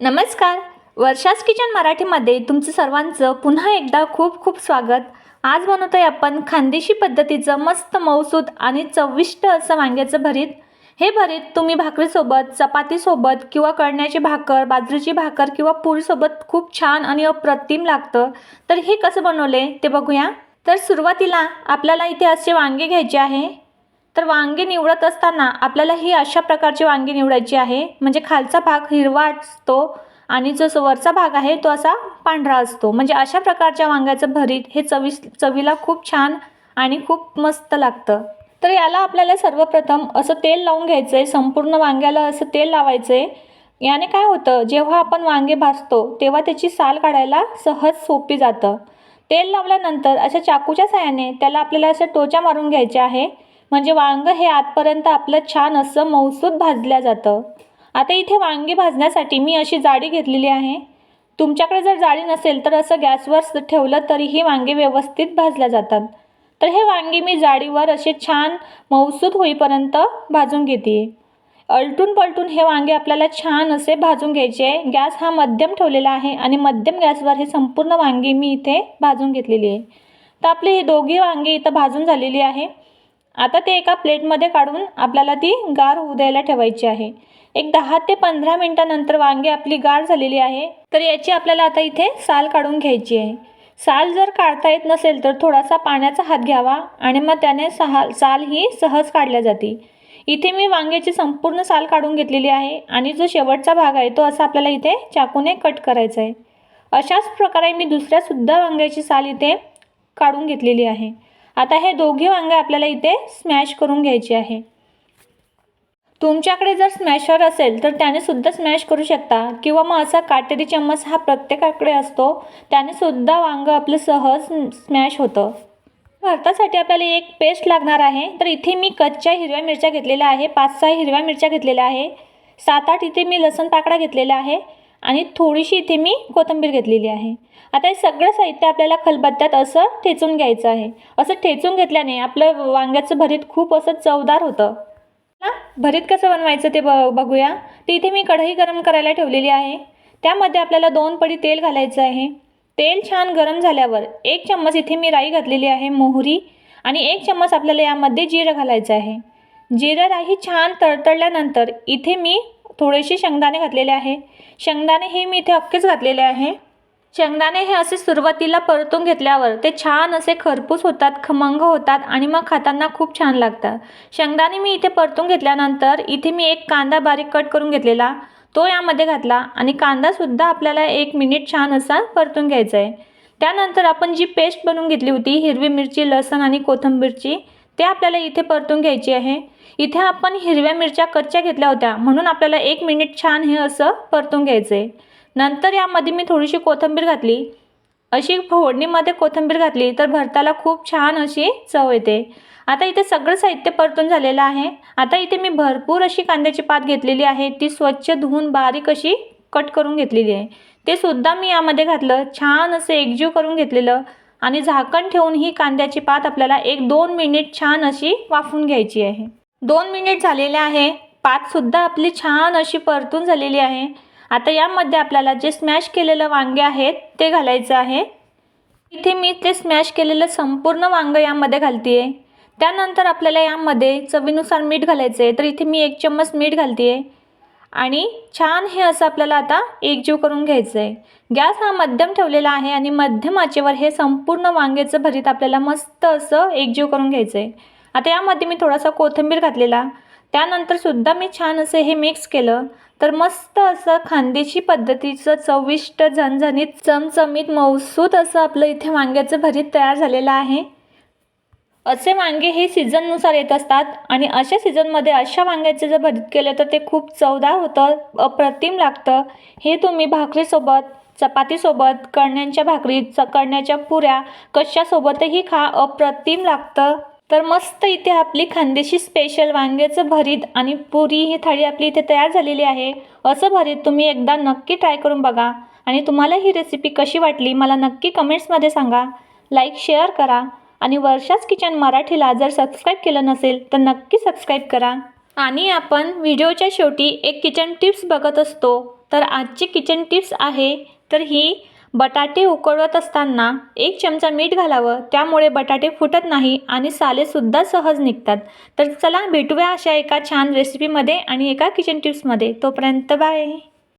नमस्कार. वर्षास किचन मराठीमध्ये तुमचं सर्वांचं पुन्हा एकदा खूप खूप स्वागत. आज बनवतोय आपण खानदेशी पद्धतीचं मस्त मौसूद आणि चविष्ट असं वांग्याचं भरीत. हे भरीत तुम्ही भाकरीसोबत चपातीसोबत किंवा कळण्याची भाकर बाजरीची भाकर किंवा पोळीसोबत खूप छान आणि अप्रतिम लागतं. तर हे कसं बनवले ते बघूया. तर सुरुवातीला आपल्याला इथे असे वांगे घ्यायचे आहे. तर वांगे निवडत असताना आपल्याला ही अशा प्रकारची वांगी निवडायची आहे. म्हणजे खालचा भाग हिरवा असतो आणि जो स- वरचा भाग आहे तो असा पांढरा असतो. म्हणजे अशा प्रकारच्या वांग्याचं भरीत हे चवीस चवीला खूप छान आणि खूप मस्त लागतं. तर याला आपल्याला सर्वप्रथम असं तेल लावून घ्यायचं आहे संपूर्ण वांग्याला असं तेल लावायचं आहे याने काय होतं जेव्हा आपण वांगे भाजतो तेव्हा त्याची साल काढायला सहज सोपी जातं. तेल लावल्यानंतर अशा चाकूच्या साहाय्याने त्याला आपल्याला असं टोचा मारून घ्यायचे आहे. म्हणजे वांगं हे आतपर्यंत आपलं छान असं मौसूद भाजल्या जातं. आता इथे वांगी भाजण्यासाठी मी अशी जाडी घेतलेली आहे. तुमच्याकडे जर जाळी नसेल तर असं गॅसवर ठेवलं तरीही वांगे व्यवस्थित भाजल्या जातात. तर हे वांगी मी जाळीवर असे छान मौसूद होईपर्यंत भाजून घेते. अलटून पलटून हे वांगे आपल्याला छान असे भाजून घ्यायचे. आहे गॅस हा मध्यम ठेवलेला आहे आणि मध्यम गॅसवर हे संपूर्ण वांगी मी इथे भाजून घेतलेली आहे. तर आपली ही दोघी वांगी इथं भाजून झालेली आहे. आता ते एका प्लेटमध्ये काढून आपल्याला ती गार होऊ द्यायला ठेवायची आहे. एक दहा ते पंधरा मिनटानंतर वांगे आपली गार झालेली आहे तर याची आपल्याला आता इथे साल काढून घ्यायची आहे. साल जर काढता येत नसेल तर थोडासा पाण्याचा हात घ्यावा आणि मग त्याने सहा साल ही सहज काढल्या जाते. इथे मी वांग्याची संपूर्ण साल काढून घेतलेली आहे आणि जो शेवटचा भाग आहे तो असा आपल्याला इथे चाकूने कट करायचा आहे. अशाच प्रकारे मी दुसऱ्यासुद्धा वांग्याची साल इथे काढून घेतलेली आहे. आता हे दोघी वांगे आपल्याला इथे स्मॅश करून घ्यायचे आहे. तुमच्याकडे जर स्मॅशर असेल तर त्याने सुद्धा स्मॅश करू शकता. किंवा मग असा काटेरी चम्मच हा प्रत्येकाकडे असतो त्याने सुद्धा वांगं आपलं सहज स्मॅश होतं. भरतासाठी आपल्याला एक पेस्ट लागणार आहे. तर इथे मी कच्च्या हिरव्या मिरच्या घेतलेल्या आहे पाच सहा हिरव्या मिरच्या घेतलेल्या आहे सात आठ इथे मी लसण पाकडा घेतलेला आहे. आणि थोडीशी इथे मी कोथिंबीर घेतलेली आहे. आता हे सगळं साहित्य आपल्याला खलबत्त्यात असं ठेचून घ्यायचं आहे. असं ठेचून घेतल्याने आपलं वांग्याचं भरीत खूप असं चवदार होतं. भरीत कसं बनवायचं ते ब बघूया. ते इथे मी कढई गरम करायला ठेवलेली आहे. त्यामध्ये आपल्याला दोन पडी तेल घालायचं आहे. तेल छान गरम झाल्यावर एक चम्मच इथे मी राई घातलेली आहे मोहरी. आणि एक चम्मच आपल्याला यामध्ये जिरं घालायचं आहे. जिरं राई छान तडतडल्यानंतर इथे मी थोडेसे शेंगदाणे घातलेले आहे. शेंगदाणे हे मी इथे अख्खेच घातलेले आहे. शेंगदाणे हे असे सुरुवातीला परतून घेतल्यावर ते छान असे खरपूस होतात खमंग होतात आणि मग खाताना खूप छान लागतात. शेंगदाणे मी इथे परतून घेतल्यानंतर इथे मी एक कांदा बारीक कट करून घेतलेला. तो यामध्ये घातला आणि कांदासुद्धा आपल्याला एक मिनिट छान असा परतून घ्यायचा आहे. त्यानंतर आपण जी पेस्ट बनवून घेतली होती हिरवी मिरची लसण आणि कोथिंबीरची ते आपल्याला इथे परतून घ्यायची आहे. इथे आपण हिरव्या मिरच्या कच्च्या घेतल्या होत्या. म्हणून आपल्याला एक मिनिट छान हे असं परतून घ्यायचं आहे नंतर यामध्ये मी थोडीशी कोथिंबीर घातली. अशी फोडणीमध्ये कोथिंबीर घातली तर भरताला खूप छान अशी चव येते. आता इथे सगळं साहित्य परतून झालेलं आहे. आता इथे मी भरपूर अशी कांद्याची पात घेतलेली आहे. ती स्वच्छ धुवून बारीक अशी कट करून घेतलेली आहे. ते सुद्धा मी यामध्ये घातलं. छान असं एकजीव करून घेतलेलं. आणि झाकण ठेवून ही कांद्याची पात आपल्याला एक दोन मिनिट छान अशी वाफून घ्यायची आहे. दोन मिनिट झालेले आहे. पातसुद्धा आपली छान अशी परतून झालेली आहे. आता यामध्ये आपल्याला जे स्मॅश केलेलं वांगे आहेत ते घालायचं आहे. इथे मी ते स्मॅश केलेलं संपूर्ण वांगं यामध्ये घालते आहे त्यानंतर आपल्याला यामध्ये चवीनुसार मीठ घालायचं आहे तर इथे मी एक चम्मच मीठ घालते आहे आणि छान हे असं आपल्याला आता एकजीव करून घ्यायचं आहे. गॅस हा मध्यम ठेवलेला आहे आणि मध्यम आचेवर हे संपूर्ण वांग्याचं भरीत आपल्याला मस्त असं एकजीव करून घ्यायचं आहे. आता यामध्ये मी थोडासा कोथिंबीर घातलेला. त्यानंतर सुद्धा मी छान असं हे मिक्स केलं. तर मस्त असं खांदेशी पद्धतीचं चविष्ट झणझणीत चमचमीत मौसूत असं आपलं इथे वांग्याचं भरीत तयार झालेलं आहे. असे वांगे हे सीझननुसार येत असतात आणि अशा सीझनमध्ये अशा वांग्याचे जर भरीत केले तर ते खूप चवदार होतं अप्रतिम लागतं. हे तुम्ही भाकरीसोबत चपातीसोबत कळण्यांच्या भाकरी च कळण्याच्या पुऱ्या कशासोबतही खा अप्रतिम लागतं. तर मस्त इथे आपली खानदेशी स्पेशल वांग्याचं भरीत आणि पुरी ही थाळी आपली इथे तयार झालेली आहे. असं भरीत तुम्ही एकदा नक्की ट्राय करून बघा. आणि तुम्हाला ही रेसिपी कशी वाटली मला नक्की कमेंट्समध्ये सांगा. लाईक शेअर करा. आणि वर्षाच किचन मराठीला जर सबस्क्राईब केलं नसेल तर नक्की सबस्क्राईब करा. आणि आपण व्हिडिओच्या शेवटी एक किचन टिप्स बघत असतो. तर आजची किचन टिप्स आहे तर ही बटाटे उकळवत असताना एक चमचा मीठ घालावं त्यामुळे बटाटे फुटत नाही आणि सालेसुद्धा सहज निघतात. तर चला भेटूया अशा एका छान रेसिपीमध्ये आणि एका किचन टिप्समध्ये तोपर्यंत बाय